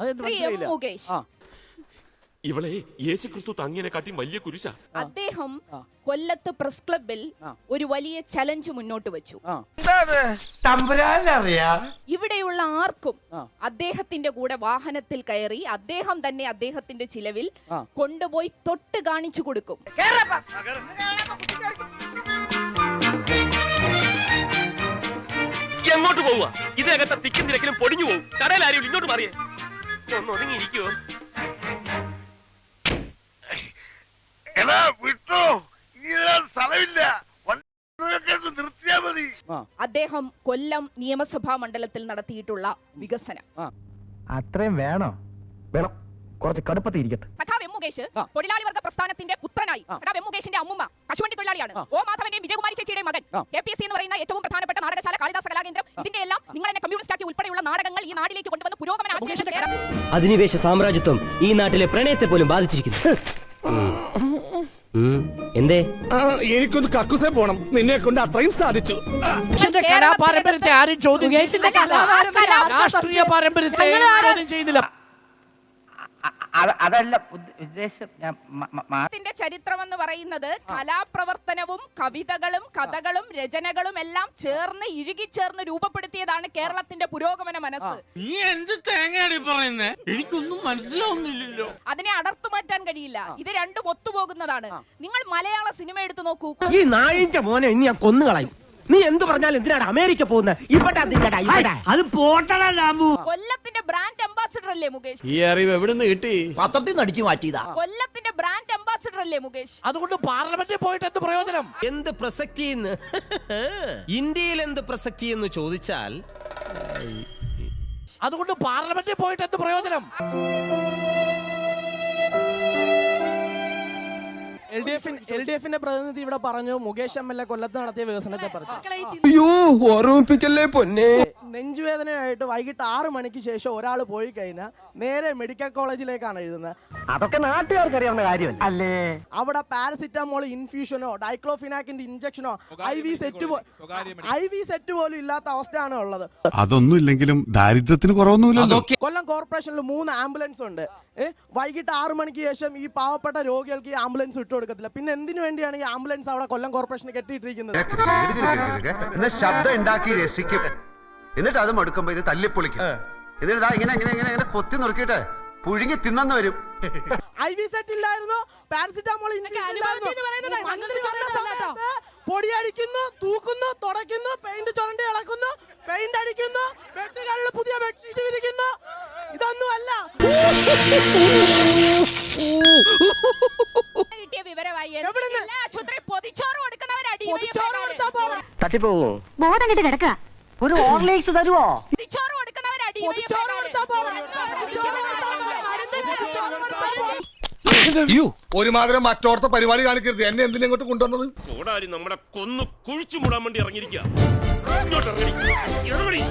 അതെന്ത് ശ്രീ എം മനസ്സിലായില്ല? മുകേഷ്. ആ. ഇവളെ യേശു ക്രിസ്തു തങ്ങിനെ കാട്ടി വലിയ കുരിശ. അദ്ദേഹം. കൊല്ലത്ത് പ്രസ് ക്ലബിൽ ആ. ഒരു വലിയ ചലഞ്ച് മുന്നോട്ട് വെച്ചു. ആ. തമ്പുരാനറിയാ? ഇവിടെയുള്ള ആർക്കും ആ. അദ്ദേഹത്തിന്റെ കൂടെ വാഹനത്തിൽ കയറി അദ്ദേഹം തന്നെ അദ്ദേഹത്തിന്റെ ചിലവിൽ ആ. കൊണ്ടുപോയി തൊട്ട് കാണിച്ചു കൊടുക്കും. എങ്ങോട്ട് പോവുക? ഇതിനകത്തെ തിക്കും തിരക്കിലും പൊടിഞ്ഞു പോകും കടയിൽ ആരും ഇങ്ങോട്ട് മാറിയേ. ഒന്ന് ഒതുങ്ങിയിരിക്കുവോ എടാ വിട്ടോ? ഇനി സ്ഥലമില്ല. നിർത്തിയാ മതി. അദ്ദേഹം കൊല്ലം നിയമസഭാ മണ്ഡലത്തിൽ നടത്തിയിട്ടുള്ള വികസനം. അത്രയും വേണോ? വേണം. കുറച്ച് കടുപ്പത്തിൽ ഇരിക്കട്ടെ. സഖാവ് എം മുകേഷ് തൊഴിലാളി വർഗ പ്രസ്ഥാനത്തിന്റെ പുത്രനായി. സഖാവ് എം മുകേഷിന്റെ അമ്മുമ്മ കശുവണ്ടി തൊഴിലാളിയാണ്. ഓ മാധവന്റെയും വിജയകുമാരി ചേച്ചിയുടെ മകൻ. കെ പി എസ് സി എന്ന് പറയുന്ന ഏറ്റവും പ്രധാനപ്പെട്ട നാടകശാല കാളിദാസ കലാകേന്ദ്രം ഇതിന്റെ എല്ലാം നിങ്ങൾ എന്നെ കമ്മ്യൂണിസ്റ്റ് നാടകങ്ങൾ ഈ നാട്ടിലേക്ക് കൊണ്ടുവന്ന് പുരോഗമന കേരളം അധിനിവേശ സാമ്രാജ്യത്വം ഈ നാട്ടിലെ പ്രണയത്തെ പോലും ബാധിച്ചിരിക്കുന്നു. ഉം. എന്തേ? എനിക്കൊന്ന് കക്കുസേ പോണം. നിന്നെ കൊണ്ട് അത്രയും സാധിച്ചു. മുകേഷിന്റെ കലാപാരമ്പര്യത്തെ ആരും ചോദ്യം ചെയ്യുന്നില്ല രാഷ്ട്രീയ പാരമ്പര്യത്തെ ചോദ്യം ചെയ്യുന്നില്ല അതല്ല ഉദ്ദ- ഉദ്ദേശം ഞാൻ ത്തിന്റെ ചരിത്രം എന്ന് പറയുന്നത് കലാപ്രവർത്തനവും കവിതകളും കഥകളും രചനകളും എല്ലാം ചേർന്ന് ഇഴുകിച്ചേർന്ന് രൂപപ്പെടുത്തിയതാണ് കേരളത്തിന്റെ പുരോഗമന മനസ്സ്. നീ എന്ത് തേങ്ങയാടി പറയുന്നേ? എനിക്കൊന്നും മനസ്സിലാവുന്നില്ലല്ലോ. അതിനെ അടർത്തു മാറ്റാൻ കഴിയില്ല. ഇത് രണ്ടും ഒത്തുപോകുന്നതാണ്. നിങ്ങൾ മലയാള സിനിമ എടുത്തു നോക്കൂ. ഈ നായിന്റെ മോനെ ഇനി ഞാൻ കൊന്നുകളയും. നീ എന്ത് പറഞ്ഞാലും എന്തിനാണ് അമേരിക്ക പോകുന്നത് ഇവിടെ അത് പോട്ടടാ ലാബു കൊല്ലത്തിന്റെ ബ്രാൻഡ് അംബാസിഡർ അല്ലേ മുകേഷ്? ഈ അറിവ് എവിടുന്ന് കിട്ടി? പത്രത്തിൽ നിന്ന് അടിച്ചു മാറ്റിയതാ. കൊല്ലത്തിന്റെ ബ്രാൻഡ് അംബാസിഡർ അല്ലേ മുകേഷ്? അതുകൊണ്ട് പാർലമെന്റിൽ പോയിട്ട് എന്ത് പ്രയോജനം? എന്ത് പ്രസക്തി എന്ന് ഇന്ത്യയിൽ എന്ത് പ്രസക്തി എന്ന് ചോദിച്ചാൽ അതുകൊണ്ട് പാർലമെന്റിൽ പോയിട്ട് എന്ത് പ്രയോജനം? എൽ ഡി എഫിൻ എൽ ഡി എഫിന്റെ പ്രതിനിധി ഇവിടെ പറഞ്ഞു മുകേഷ് എം എൽ എ കൊല്ലത്ത് നടത്തിയ വികസനത്തെ പറഞ്ഞു അയ്യോ ഓർമ്മിപ്പിക്കല്ലേ പൊന്നെ? നെഞ്ചുവേദനയായിട്ട് വൈകിട്ട് ആറ് മണിക്ക് ശേഷം ഒരാൾ പോയി കഴിഞ്ഞാൽ നേരെ മെഡിക്കൽ കോളേജിലേക്കാണ് എഴുതുന്നത്. അതൊക്കെ നാട്ടുകാർക്ക് അറിയാവുന്ന കാര്യമല്ല? അല്ലേ? അവിടെ പാരസിറ്റമോൾ ഇൻഫ്യൂഷനോ ഡൈക്ലോഫിനാക്കിന്റെ ഇഞ്ചക്ഷനോ I V set I V set പോലും ഇല്ലാത്ത അവസ്ഥയാണ് ഉള്ളത്. അതൊന്നും ഇല്ലെങ്കിലും ദാരിദ്ര്യത്തിന് കുറവൊന്നുമില്ലല്ലോ. കൊല്ലം കോർപ്പറേഷനിൽ മൂന്ന് ആംബുലൻസ് ഉണ്ട്. വൈകിട്ട് ആറ് മണിക്ക് ശേഷം ഈ പാവപ്പെട്ട രോഗികൾക്ക് ഈ ആംബുലൻസ് വിട്ടു കൊടുക്കത്തില്ല പിന്നെ എന്തിനു വേണ്ടിയാണ് ഈ ആംബുലൻസ് അവിടെ കൊല്ലം കോർപ്പറേഷന് കെട്ടിയിട്ടിരിക്കുന്നത്? ശബ്ദം ഉണ്ടാക്കി രസിക്കും. എന്നിട്ട് അത് മടുക്കുമ്പോ ഇത് തല്ലിപ്പൊളിക്കും. എന്നിട്ട് ഇങ്ങനെ ഇങ്ങനെ ഇങ്ങനെ ഇങ്ങനെ കൊത്തി നുറുക്കിയിട്ട് പുഴുങ്ങി തിന്നു വരും. ഐ വി സെറ്റ് ഇല്ലായിരുന്നു. പാരസിറ്റാമോൾ പൊടിയടിക്കുന്നു തൂക്കുന്നു തുടയ്ക്കുന്നു പെയിന്റ് ചുരണ്ടി ഇളക്കുന്നു പെയിന്റ് അടിക്കുന്നു ബെഡ്ഷീറ്റുകളിൽ പുതിയ ബെഡ്ഷീറ്റ് വിരിക്കുന്നു. ഇതൊന്നും തട്ടിപ്പോവോ? ബോധം ഒരു ഓർലേക്സ് തരുവോ? ചോറ് കൊടുക്കുന്നവർ മറ്റോർത്ത പരിപാടി കാണിക്കരുത്. എന്നെ എന്തിനെ ഇങ്ങോട്ട് കൊണ്ടുവന്നത്? കൂടാരി നമ്മുടെ കൊന്നു കുഴിച്ചു മൂടാൻ വേണ്ടി ഇറങ്ങിയിരിക്കുക. ഇങ്ങോട്ട് ഇറങ്ങി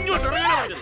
ഇങ്ങോട്ട് ഇറങ്ങി